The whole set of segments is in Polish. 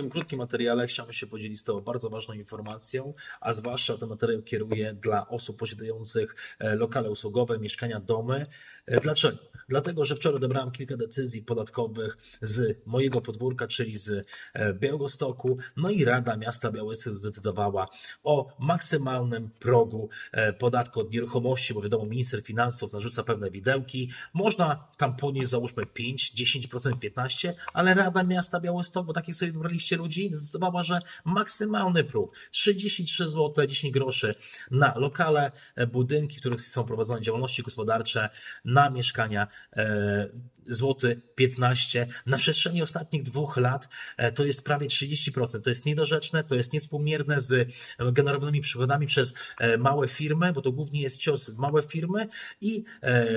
tym krótkim materiale chciałbym się podzielić z Tobą bardzo ważną informacją, a zwłaszcza ten materiał kieruję dla osób posiadających e, lokale usługowe, mieszkania, domy. E, Dlaczego? Dlatego, że wczoraj odebrałem kilka decyzji podatkowych z mojego podwórka, czyli z e, Białegostoku, no i Rada Miasta Białystok zdecydowała o maksymalnym progu podatku od nieruchomości, bo wiadomo, minister finansów narzuca pewne widełki. Można tam ponieść załóżmy 5, 10%, 15%, ale Rada Miasta Białystok, bo takich sobie wybraliście ludzi, zdecydowała, że maksymalny próg 33 zł 10 groszy na lokale, e, budynki, w których są prowadzone działalności gospodarcze, na mieszkania e, złoty 15. Na przestrzeni ostatnich dwóch lat e, to jest prawie 30%. To jest niedorzeczne, to jest niespółmierne z generowanymi przychodami przez małe firmy, bo to głównie jest cios w małe firmy i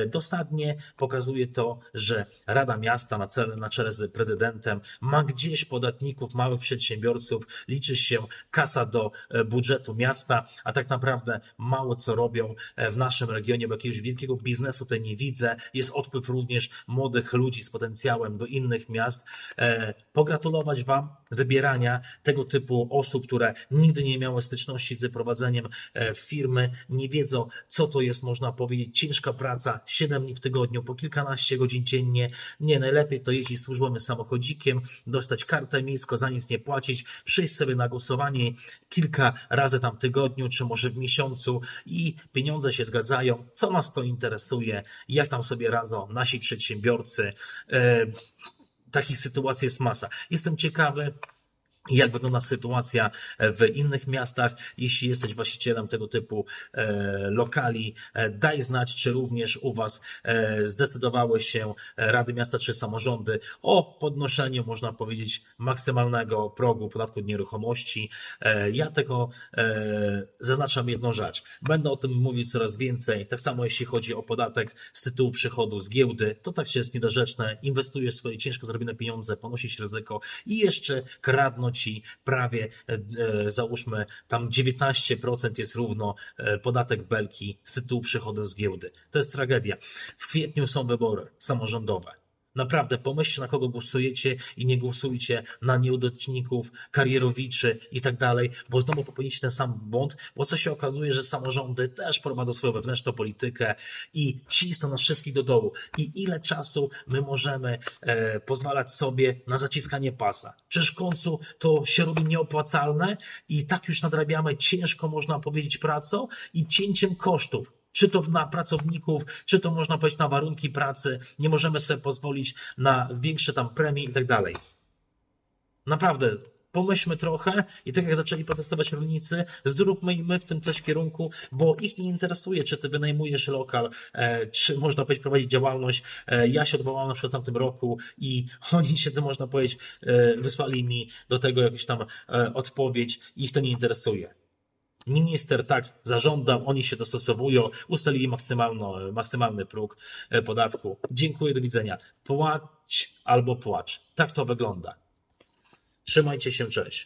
dosadnie pokazuje to, że Rada Miasta na, cele, na czele z prezydentem ma gdzieś podatników, małych przedsiębiorców, liczy się kasa do e, budżetu miasta, a tak naprawdę mało co robią e, w naszym regionie, bo jakiegoś wielkiego biznesu tutaj nie widzę. Jest odpływ również młodych ludzi z potencjałem do innych miast. E, Pogratulować Wam wybierania tego typu osób, które nigdy nie miały styczności z prowadzeniem firmy, nie wiedzą, co to jest, można powiedzieć, ciężka praca, 7 dni w tygodniu, po kilkanaście godzin dziennie. Nie, najlepiej to jeździć służbowym samochodzikiem, dostać kartę miejską, za nic nie płacić, przyjść sobie na głosowanie kilka razy tam w tygodniu, czy może w miesiącu i pieniądze się zgadzają. Co nas to interesuje? Jak tam sobie radzą nasi przedsiębiorcy? E, Takich sytuacji jest masa. Jestem ciekawy, jak wygląda sytuacja w innych miastach. Jeśli jesteś właścicielem tego typu e, lokali, e, daj znać, czy również u Was e, zdecydowały się Rady Miasta czy samorządy o podnoszeniu, można powiedzieć, maksymalnego progu podatku od nieruchomości. E, ja tego e, zaznaczam jedną rzecz. Będę o tym mówić coraz więcej. Tak samo jeśli chodzi o podatek z tytułu przychodu z giełdy, to tak się jest niedorzeczne. Inwestujesz swoje ciężko zarobione pieniądze, ponosisz ryzyko i jeszcze kradną prawie, e, e, załóżmy, tam 19% jest równo e, podatek belki z tytułu przychodu z giełdy. To jest tragedia. W kwietniu są wybory samorządowe. Naprawdę pomyślcie, na kogo głosujecie i nie głosujcie na nieudaczników, karierowiczy i tak dalej, bo znowu popełnicie ten sam błąd, bo co się okazuje, że samorządy też prowadzą swoją wewnętrzną politykę i cisną nas wszystkich do dołu. I ile czasu my możemy e, pozwalać sobie na zaciskanie pasa? Przecież w końcu to się robi nieopłacalne i tak już nadrabiamy ciężko, można powiedzieć, pracą i cięciem kosztów czy to na pracowników, czy to można powiedzieć na warunki pracy. Nie możemy sobie pozwolić na większe tam premie i tak dalej. Naprawdę, pomyślmy trochę i tak jak zaczęli protestować rolnicy, zróbmy i my w tym coś kierunku, bo ich nie interesuje, czy ty wynajmujesz lokal, e, czy można powiedzieć prowadzić działalność. E, ja się odwołałem na przykład w tamtym roku i oni się, to można powiedzieć, e, wysłali mi do tego jakąś tam odpowiedź, ich to nie interesuje. Minister tak zażądał, oni się dostosowują, ustalili maksymalno, maksymalny próg e, podatku. Dziękuję, do widzenia. Płać albo płacz. Tak to wygląda. Trzymajcie się, cześć.